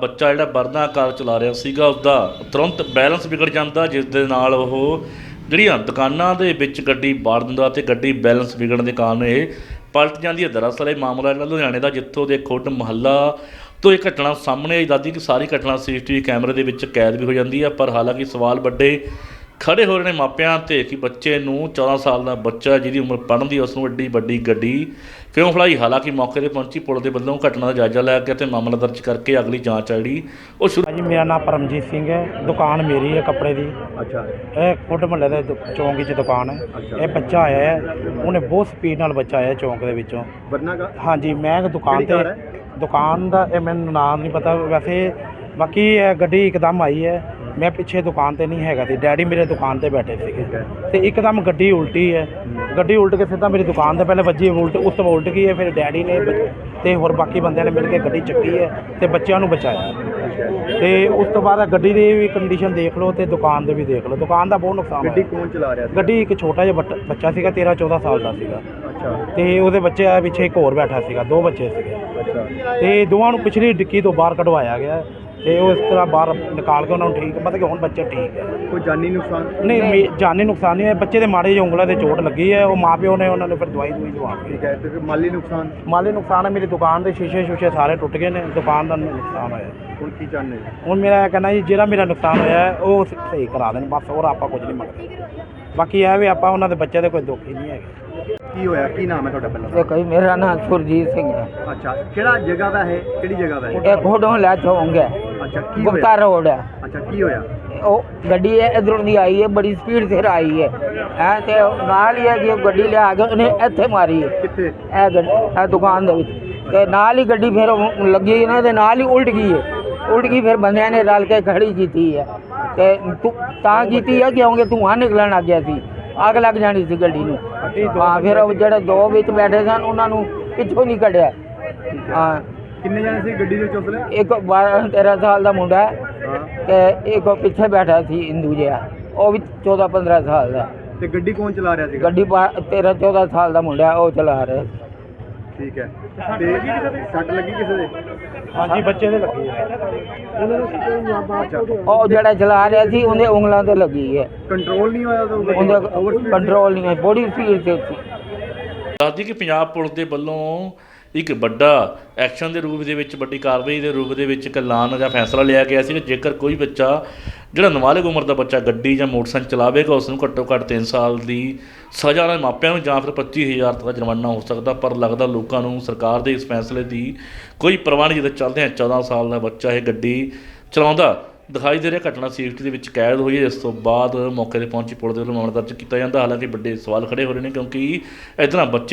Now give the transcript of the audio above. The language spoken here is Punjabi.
ਬੱਚਾ ਜਿਹੜਾ ਵਰਨਾ ਕਾਰ ਚਲਾ ਰਿਹਾ ਸੀਗਾ, ਉਸਦਾ ਤੁਰੰਤ ਬੈਲੈਂਸ ਵਿਗੜ ਜਾਂਦਾ, ਜਿਸ ਦੇ ਨਾਲ ਉਹ ਜਿਹੜੀਆਂ ਦੁਕਾਨਾਂ ਦੇ ਵਿੱਚ ਗੱਡੀ ਬਾੜ ਦਿੰਦਾ ਤੇ ਗੱਡੀ ਬੈਲੈਂਸ ਵਿਗੜਨ ਦੇ ਕਾਰਨ ਇਹ ਪਲਟ ਜਾਂਦੀ ਹੈ। ਦਰਅਸਲ ਇਹ ਮਾਮਲਾ ਜਿਹੜਾ ਲੁਧਿਆਣੇ ਦਾ, ਜਿੱਥੋਂ ਦੇ ਖੁੱਡ ਮੁਹੱਲਾ ਤੋਂ ਇਹ ਘਟਨਾ ਸਾਹਮਣੇ ਆਈ। ਦਾਦੀ ਕਿ ਸਾਰੀ ਘਟਨਾ ਸੀਸੀਟੀਵੀ ਕੈਮਰੇ ਦੇ ਵਿੱਚ ਕੈਦ ਵੀ ਹੋ ਜਾਂਦੀ ਹੈ, ਪਰ ਹਾਲਾਂਕਿ ਸਵਾਲ ਵੱਡੇ ਖੜੇ ਹੋ ਰਹੇ ਨੇ ਮਾਪਿਆਂ ਤੇ ਕਿ ਬੱਚੇ ਨੂੰ 14 ਸਾਲ ਦਾ ਬੱਚਾ ਜਿਹਦੀ ਉਮਰ ਪੜ੍ਹਨ ਦੀ ਉਸ ਨੂੰ ਐਡੀ ਵੱਡੀ ਗੱਡੀ ਕਿਉਂ ਫੜਾਈ? ਹਾਲਾਂਕਿ ਮੌਕੇ ਤੇ ਪਹੁੰਚੀ ਪੁਲਿਸ ਦੇ ਵੱਲੋਂ ਘਟਨਾ ਦਾ ਜਾਇਜ਼ਾ ਲੈ ਕੇ ਤੇ ਮਾਮਲਾ ਦਰਜ ਕਰਕੇ ਅਗਲੀ ਜਾਂਚ ਆ ਜਿਹੜੀ ਉਹ ਸ਼ੁਰੂ ਭਾਜੀ ਮੇਰਾ ਨਾਮ ਪਰਮਜੀਤ ਸਿੰਘ ਹੈ। ਦੁਕਾਨ ਮੇਰੀ ਹੈ ਕੱਪੜੇ ਦੀ। ਅੱਛਾ। ਇਹ ਕੁੱਟ ਮਹੱਲੇ ਦੇ ਦੁ- ਚੌਂਕ ਵਿੱਚ ਦੁਕਾਨ ਹੈ। ਇਹ ਬੱਚਾ ਆਇਆ ਹੈ। ਉਹਨੇ ਬਹੁਤ ਸਪੀਡ ਨਾਲ ਬੱਚਾ ਆਇਆ ਚੌਂਕ ਦੇ ਵਿੱਚੋਂ। ਵਰਨਾ ਕਾ? ਹਾਂਜੀ ਮੈਂ ਇੱਕ ਦੁਕਾਨ ਤੇ ਦੁਕਾਨ ਦਾ ਇਹ ਮੈਨੂੰ ਨਾਮ ਨਹੀਂ ਪਤਾ। ਵੈਸੇ ਬਾਕੀ ਇਹ ਗੱਡੀ ਇੱਕਦਮ ਆਈ ਹੈ। ਮੈਂ ਪਿੱਛੇ ਦੁਕਾਨ ਤੇ ਨਹੀਂ ਹੈਗਾ ਸੀ ਡੈਡੀ ਮੇਰੇ ਦੁਕਾਨ ਤੇ ਬੈਠੇ ਸੀਗੇ। ਤੇ ਇੱਕਦਮ ਗੱਡੀ ਉਲਟੀ ਹੈ। ਗੱਡੀ ਉਲਟ ਕੇ ਸਿੱਧਾ ਮੇਰੀ ਦੁਕਾਨ ਤੇ ਪਹਿਲੇ ਵੱਜੀ ਉਲਟ ਉਸ ਤੋਂ ਉਲਟ ਗਈ ਹੈ ਫਿਰ ਡੈਡੀ ਨੇ ਤੇ ਹੋਰ ਬਾਕੀ ਬੰਦਿਆਂ ਨੇ ਮਿਲ ਕੇ ਗੱਡੀ ਚੱਕੀ ਹੈ ਤੇ ਬੱਚਿਆਂ ਨੂੰ ਬਚਾਇਆ। ਤੇ ਉਸ ਤੋਂ ਬਾਅਦ ਗੱਡੀ ਦੀ ਵੀ ਕੰਡੀਸ਼ਨ ਦੇਖ ਲਓ ਤੇ ਦੁਕਾਨ ਦੇ ਵੀ ਦੇਖ ਲਓ। ਦੁਕਾਨ ਦਾ ਬਹੁਤ ਨੁਕਸਾਨ ਗੱਡੀ ਕੌਣ ਚਲਾ ਰਿਹਾ ਸੀ? ਗੱਡੀ ਇੱਕ ਛੋਟਾ ਜਿਹਾ ਬੱਚਾ ਸੀਗਾ 13 14 ਸਾਲ ਦਾ ਸੀਗਾ। ਅੱਛਾ। ਤੇ ਉਹਦੇ ਬੱਚੇ ਆ ਪਿੱਛੇ ਇੱਕ ਹੋਰ ਬੈਠਾ ਸੀਗਾ ਦੋ ਬੱਚੇ ਸੀਗੇ। ਅੱਛਾ। ਤੇ ਦੋਵਾਂ ਨੂੰ ਪਿਛਲੀ ਡਿੱਕੀ ਤੋਂ ਬਾਹਰ ਕਢਵਾਇਆ ਗਿਆ। ਤੇ ਉਹ ਇਸ ਤਰ੍ਹਾਂ ਬਾਹਰ ਨਿਕਾਲ ਕੇ ਉਹਨਾਂ ਨੂੰ ਠੀਕ ਮਤਲਬ ਕਿ ਹੁਣ ਬੱਚੇ ਠੀਕ ਹੈ। ਕੋਈ ਜਾਨੀ ਨੁਕਸਾਨ? ਨਹੀਂ ਮੇ- ਜਾਨੀ ਨੁਕਸਾਨ ਨਹੀਂ ਹੈ। ਬੱਚੇ ਦੇ ਮਾੜੇ ਜਿਹੇ ਉਂਗਲਾਂ ਤੇ ਚੋਟ ਲੱਗੀ ਹੈ। ਉਹ ਮਾਪਿਓ ਨੇ ਉਹਨਾਂ ਨੇ ਫਿਰ ਦਵਾਈ ਦਵਾਈ ਦਵਾ ਕੇ ਠੀਕ ਹੈ ਤੇ ਫਿਰ ਮਾਲੀ ਨੁਕਸਾਨ? ਮਾਲੀ ਨੁਕਸਾਨ ਹੈ। ਮੇਰੀ ਦੁਕਾਨ ਦੇ ਸ਼ੀਸ਼ੇ ਸ਼ੂਸ਼ੇ ਸਾਰੇ ਟੁੱਟ ਗਏ ਨੇ। ਦੁਕਾਨ ਦਾ ਨੁਕਸਾਨ ਹੋਇਆ। ਹੁਣ ਕੀ ਚਾਹੁੰਦੇ? ਹੁਣ ਮੇਰਾ ਇਹ ਕਹਿਣਾ ਜੀ ਜਿਹੜਾ ਮੇਰਾ ਨੁਕਸਾਨ ਹੋਇਆ ਹੈ, ਉਹ ਸ- ਸਹੀ ਕਰਾ ਦੇਣ। ਬਸ ਹੋਰ ਆਪਾਂ ਕੁਝ ਨਹੀਂ ਮੰਗਦੇ। ਬਾਕੀ ਇਹ ਵੀ ਆਪਾਂ ਉਹਨਾਂ ਦੇ ਬੱਚੇ ਦੇ ਕੋਈ ਦੁੱਖ ਹੀ ਨਹੀਂ ਹੈਗੇ। ਕੀ ਹੋਇਆ? ਕੀ ਨਾਮ ਹੈ ਤੁਹਾਡਾ ਪਹਿਲਾਂ? ਦੇਖੋ ਜੀ ਮੇਰਾ ਨਾਮ ਸੁਰਜੀਤ ਸਿੰਘ ਹੈ। ਅੱਛਾ। ਕਿਹੜਾ ਜਗ੍ਹਾ ਦਾ ਹੈ? ਕਿਹੜੀ ਜਗ੍ਹਾ ਦਾ ਹੈ? ਇਹ ਘੋੜੋਂ ਲੈ ਹੈ। ਅੱਛਾ ਕੀ ਗੁਪਤਾ ਰੋਡ ਹੈ ਅੱਛਾ ਕੀ ਹੋਇਆ? ਉਹ ਗੱਡੀ ਇਧਰੋਂ ਦੀ ਆਈ ਹੈ ਬੜੀ ਸਪੀਡ ਤੇ ਆਈ ਹੈ। ਐ ਤੇ ਨਾਲ ਹੀ ਹੈ ਕਿ ਉਹ ਗੱਡੀ ਲਿਆ ਕੇ ਉਹਨੇ ਇੱਥੇ ਮਾਰੀ ਹੈ। ਕਿੱਥੇ? ਇਹ ਗੱਡੀ ਇਹ ਦੁਕਾਨ ਦੇ ਵਿੱਚ। ਤੇ ਨਾਲ ਹੀ ਗੱਡੀ ਫਿਰ ਉਹ ਲੱਗੀ ਨਾ ਤੇ ਨਾਲ ਹੀ ਉਲਟ ਗਈ ਹੈ। ਉਲਟ ਗਈ ਫਿਰ ਬੰਦਿਆਂ ਨੇ ਰਲ ਕੇ ਖੜੀ ਕੀਤੀ ਹੈ। ਤੇ ਧੁ- ਤਾਂ ਕੀਤੀ ਹੈ ਕਿਉਂਕਿ ਧੂੰਆਂ ਨਿਕਲਣ ਲੱਗ ਗਿਆ ਸੀ। ਅੱਗ ਲੱਗ ਜਾਣੀ ਸੀ ਗੱਡੀ ਨੂੰ। ਹਾਂ ਫਿਰ ਉਹ ਜਿਹੜੇ ਦੋ ਵਿੱਚ ਬੈਠੇ ਸਨ ਉਹਨਾਂ ਨੂੰ ਪਿੱਛੋਂ ਨਹੀਂ ਕੱਢਿਆ। ਹਾਂ। ਕਿੰਨੇ ਜਣੇ ਸੀ ਗੱਡੀ ਦੇ ਚੌਸਲੇ ਇੱਕ 12 13 ਸਾਲ ਦਾ ਮੁੰਡਾ ਹੈ ਤੇ ਇੱਕ ਉਹ ਪਿੱਛੇ ਬੈਠਾ ਸੀ ਹਿੰਦੂ ਜਿਹਾ। ਉਹ ਵੀ 14 15 ਸਾਲ ਦਾ। ਤੇ ਗੱਡੀ ਕੌਣ ਚਲਾ ਰਿਹਾ ਸੀਗਾ? ਗੱਡੀ 13 14 ਸਾਲ ਦਾ ਮੁੰਡਾ ਹੈ, ਉਹ ਚਲਾ ਰਿਹਾ ਸੀ। ਠੀਕ ਹੈ। ਤੇ ਸੱਟ ਲੱਗੀ ਕਿਸੇ ਦੇ? ਹਾਂਜੀ ਬੱਚੇ ਦੇ ਲੱਗੀ ਉਹ ਜਿਹੜਾ ਚਲਾ ਰਿਹਾ ਸੀ ਉਹਦੇ ਉਂਗਲਾਂ ਤੇ ਲੱਗੀ ਹੈ। ਕੰਟਰੋਲ ਨਹੀਂ ਹੋਇਆ ਤਾਂ ਉਹਦਾ ਕੰਟਰੋਲ ਨਹੀਂ ਹੈ ਬੜੀ ਸਪੀਡ ਤੇ ਸੀ। ਦੱਸਦੀ ਕਿ ਪੰਜਾਬ ਪੁਲਿਸ ਦੇ ਵੱਲੋਂ ਇੱਕ ਵੱਡਾ ਐਕਸ਼ਨ ਦੇ ਰੂਪ ਦੇ ਵਿੱਚ, ਵੱਡੀ ਕਾਰਵਾਈ ਦੇ ਰੂਪ ਦੇ ਵਿੱਚ ਇੱਕ ਐਲਾਨ ਜਾਂ ਫੈਸਲਾ ਲਿਆ ਗਿਆ ਸੀ ਕਿ ਜੇਕਰ ਕੋਈ ਬੱਚਾ, ਜਿਹੜਾ ਨਵਾਲਿਗ ਉਮਰ ਦਾ ਬੱਚਾ ਗੱਡੀ ਜਾਂ ਮੋਟਰਸਾਈਕਲ ਚਲਾਵੇਗਾ, ਉਸ ਨੂੰ ਘੱਟੋ ਘੱਟ 3 ਸਾਲ ਦੀ ਸਜ਼ਾ ਨਾਲ ਮਾਪਿਆਂ ਨੂੰ ਜਾਂ ਫਿਰ 25000 ਤੱਕ ਦਾ ਜੁਰਮਾਨਾ ਹੋ ਸਕਦਾ, ਪਰ ਲੱਗਦਾ ਲੋਕਾਂ ਨੂੰ ਸਰਕਾਰ ਦੇ ਇਸ ਫੈਸਲੇ ਦੀ ਕੋਈ ਪਰਵਾਹ ਨਹੀਂ, ਜਦੋਂ ਚੱਲਦੇ ਆ 14 ਸਾਲ ਦਾ ਬੱਚਾ ਇਹ ਗੱਡੀ ਚਲਾਉਂਦਾ ਦਿਖਾਈ ਦੇ ਰਿਹਾ। ਘਟਨਾ ਸੇਫਟੀ ਦੇ ਵਿੱਚ ਕੈਦ ਹੋਈ ਹੈ। ਇਸ ਤੋਂ ਬਾਅਦ ਮੌਕੇ ਤੇ ਪਹੁੰਚੀ ਪੁਲਿਸ ਦੇ ਵੱਲੋਂ ਮਾਮਲਾ ਦਰਜ ਕੀਤਾ ਜਾਂਦਾ। ਹਾਲਾਂਕਿ ਵੱਡੇ ਸਵਾਲ ਖੜੇ ਹੋ ਰਹੇ ਨੇ ਕਿਉਂਕਿ ਇਸ ਬੱਚੇ